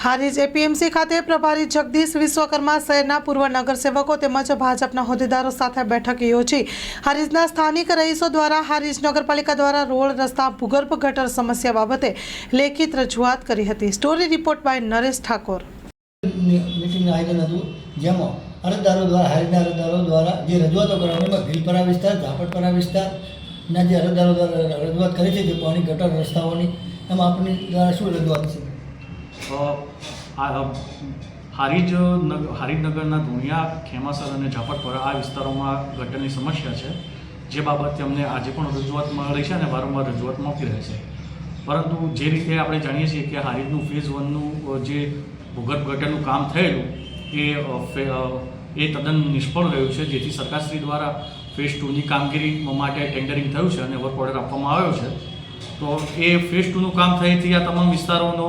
Harij APMC ખાતે પ્રભારી જગદીશ વિશ્વકર્મા શહેરના પૂર્વ નગરસેવકો તેમજ ભાજપના હોદ્દેદારો સાથે બેઠક યોજી. હારીજના સ્થાનિક રહીશો દ્વારા હારીજ નગરપાલિકા દ્વારા રોડ રસ્તા ભૂગર્ભ ગટર સમસ્યા બાબતે લેખિત રજૂઆત કરી હતી. Story report by Naresh Thakor. અરજદારો દ્વારા, હારીજના અરજદારો દ્વારા જે રજૂઆતો કરવાની એમાં ભીલપરા વિસ્તાર ઝાપટપરા વિસ્તારના જે અરજદારો દ્વારા રજૂઆત કરી છે જે પાણી ગટર રસ્તાઓની, એમાં આપણી દ્વારા શું રજૂઆત છે? હારીજ નગ, હારીજનગરના ધુણિયા, ખેમાસર અને ઝાપટપરા આ વિસ્તારોમાં ગટરની સમસ્યા છે. જે બાબતે અમને આજે પણ રજૂઆત મળી છે અને વારંવાર રજૂઆત મળતી રહે છે. પરંતુ જે રીતે આપણે જાણીએ છીએ કે હારીજનું ફેઝ વનનું જે ભૂગર્ભ ગટરનું કામ થયેલું, એ એ તદ્દન નિષ્ફળ રહ્યું છે, જેથી સરકારશ્રી દ્વારા ફેઝ ટુની કામગીરી માટે ટેન્ડરિંગ થયું છે અને વર્ક ઓર્ડર આપવામાં આવ્યો છે. તો એ ફેઝ ટુનું કામ થયેથી આ તમામ વિસ્તારોનો